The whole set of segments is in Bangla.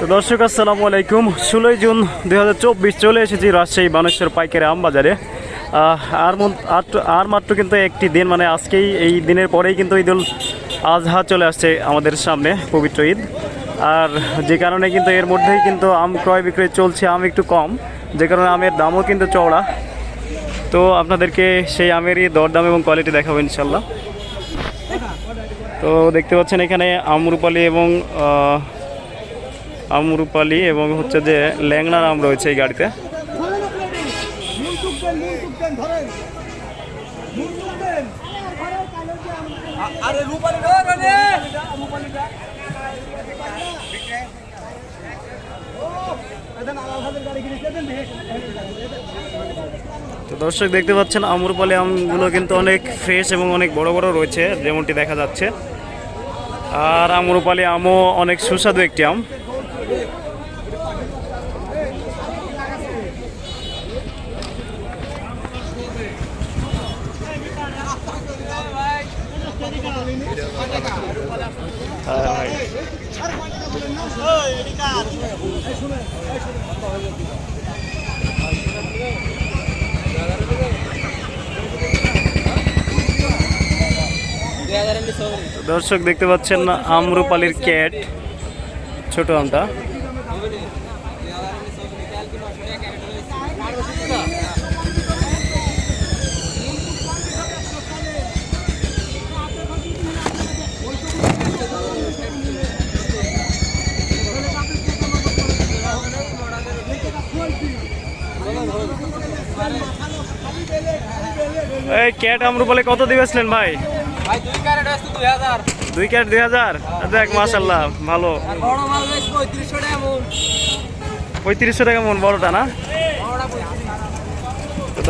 তো দর্শক, আসসালামু আলাইকুম। ষোলোই জুন দু হাজার চব্বিশ চলে এসেছি রাজশাহী বানেশ্বর পাইকারি আম বাজারে। আর আর- মাত্র কিন্তু একটি দিন মানে আজকেই এই দিনের পরেই কিন্তু ঈদুল আজহা চলে আসছে আমাদের সামনে, পবিত্র ঈদ। আর যে কারণে কিন্তু এর মধ্যেই কিন্তু আম ক্রয় বিক্রয় চলছে, আম একটু কম। যে কারণে আমের দামও কিন্তু চওড়া। তো আপনাদেরকে সেই আমেরই দরদাম এবং কোয়ালিটি দেখাবো ইনশাল্লাহ তো দেখতে পাচ্ছেন এখানে আমরুপালি এবং আমরুপালি এবং হচ্ছে যে ল্যাংনার আম রয়েছে এই গাড়িতে। তো দর্শক দেখতে পাচ্ছেন আমরুপালি আমগুলো কিন্তু অনেক ফ্রেশ এবং অনেক বড় বড় রয়েছে যেমনটি দেখা যাচ্ছে। আর আমরুপালি আমও অনেক সুস্বাদু একটি আম। দর্শক দেখতে পাচ্ছেন আমরুপালির ক্যাট। ছোট আমটা এই ক্যাট বলে কত দিবেছিলেন ভাই? ভাই দুই ক্যারেট আসতো দুই হাজার। দুই ক্যাট দুই হাজার। দেখ মাসাল্লাহ ভালো। পঁয়ত্রিশশো টাকা মন। বড়টা না?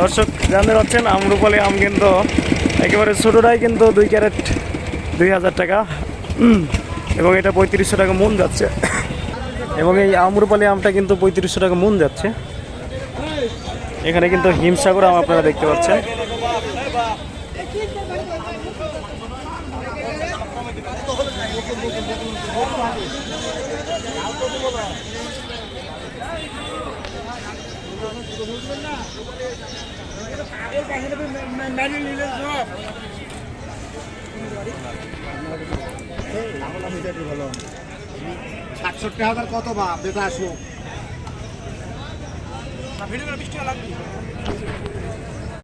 দর্শক জানতে পারছেন আমরুপালি আম কিন্তু একেবারে ছোটোটাই কিন্তু দুই ক্যারেট দুই হাজার টাকা। এবং এটা পঁয়ত্রিশশো টাকা মন যাচ্ছে। এবং এই আমরুপালি আমটা কিন্তু পঁয়ত্রিশশো টাকা মন যাচ্ছে। এখানে কিন্তু হিমসাগর আম আপনারা দেখতে পাচ্ছেন। সাতষট্টি হাজার কত বা বেটা আসুক ভিডিও বিশ টাকা লাগবে।